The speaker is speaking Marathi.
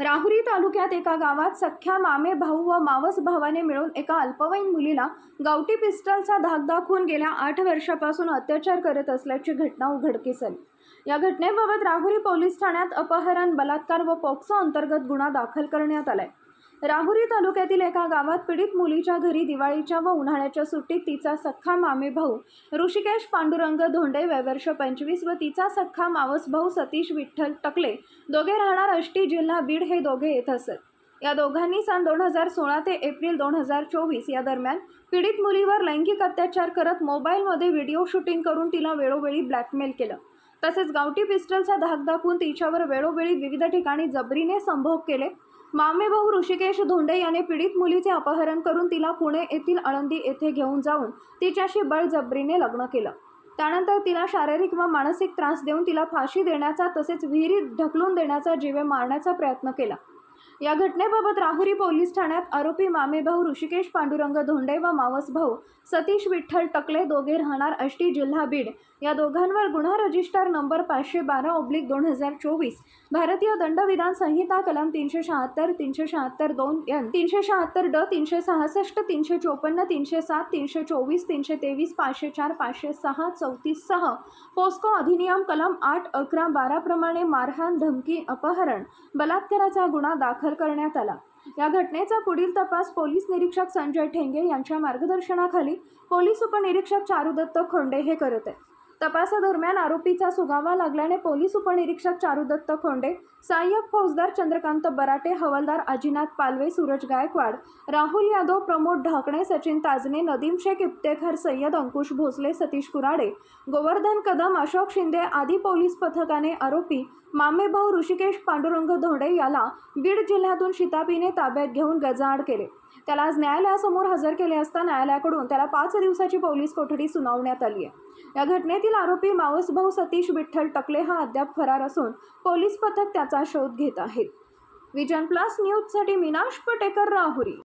राहुरी तालुक्यात एका गावात सख्या मामे भाऊ व मावस भावाने मिळून एका अल्पवयीन मुलीला गावठी पिस्टलचा धाक दाखवून गेल्या आठ वर्षापासून अत्याचार करत असल्याची घटना उघडकीस आली. या घटनेबाबत राहुरी पोलीस ठाण्यात अपहरण बलात्कार व पोक्सो अंतर्गत गुन्हा दाखल करण्यात आलाय. राहुरी तालुक्यातील एका गावात पीडित मुलीच्या घरी दिवाळीच्या व उन्हाळ्याच्या सुट्टीत तिचा सख्खा मामे भाऊ ऋषिकेश पांडुरंग धोंडे वयवर्ष पंचवीस व तिचा सख्खा मावस भाऊ सतीश विठ्ठल टकले दोघे राहणार अष्टी जिल्हा बीड हे दोघे येत असत. या दोघांनी सन दोन हजार सोळा ते एप्रिल दोन हजार चोवीस या दरम्यान पीडित मुलीवर लैंगिक अत्याचार करत मोबाईलमध्ये व्हिडिओ शूटिंग करून तिला वेळोवेळी ब्लॅकमेल केलं. तसेच गावठी पिस्टलचा धाक दाखवून तिच्यावर वेळोवेळी विविध ठिकाणी जबरीने संभोग केले. मामेभाऊ ऋषिकेश धोंडे याने पीडित मुलीचे अपहरण करून तिला पुणे येथील आळंदी येथे घेऊन जाऊन तिच्याशी बळजबरीने लग्न केलं. त्यानंतर तिला शारीरिक व मानसिक त्रास देऊन तिला फाशी देण्याचा तसेच विहिरीत ढकलून देण्याचा जीवे मारण्याचा प्रयत्न केला. या घटनेबाबत राहुरी पोलीस ठाण्यात आरोपी मामेभाऊ ऋषिकेश पांडुरंग धोंडे व मावस भाऊ सतीश विठ्ठल टकले दोघे राहणार अष्टी जिल्हा बीड. या दोघांवर गुन्हा रजिस्टर नंबर पाचशे बारा ओब्लिक दोन हजार चोवीस भारतीय दंडविधान संहिता कलम तीनशे शहात्तर तीनशे शहात्तर दोन तीनशे शहात्तर ड तीनशे सहासष्ट तीनशे चोपन्न तीनशे सात तीनशे चोवीस तीनशे तेवीस पाचशे चार पाचशे सहा चौतीस सह पोस्को अधिनियम कलम आठ अकरा बारा प्रमाणे मारहाण धमकी अपहरण बलात्काराचा गुन्हा दाखल करण्यात आला. या घटनेचा पुढील तपास पोलीस निरीक्षक संजय ठेंगे यांच्या मार्गदर्शनाखाली पोलीस उपनिरीक्षक चारुदत्त खोंडे हे करत आहेत. तपासादरम्यान आरोपीचा सुगावा लागल्याने पोलीस उपनिरीक्षक चारुदत्त खोंडे सहाय्यक फौजदार चंद्रकांत बराटे हवालदार अजिनाथ पालवे सूरज गायकवाड राहुल यादव प्रमोद ढाकणे सचिन ताजने नदीम शेख इफ्तेखार सय्यद अंकुश भोसले सतीश कुराडे गोवर्धन कदम अशोक शिंदे आदी पोलीस पथकाने आरोपी मामेभाऊ ऋषिकेश पांडुरंग धोंडे याला बीड जिल्ह्यातून शितापीने ताब्यात घेऊन गजाआड केले. त्याला आज न्यायालयासमोर हजर केले असता न्यायालयाकडून त्याला पाच दिवसाची पोलीस कोठडी सुनावण्यात आली आहे. या घटनेतील आरोपी मावसभाऊ सतीश विठ्ठल टकले हा अद्याप फरार असून पोलीस पथक त्याचा शोध घेत आहेत विजन प्लस न्यूजसाठी मीनाश पटेकर राहुरी.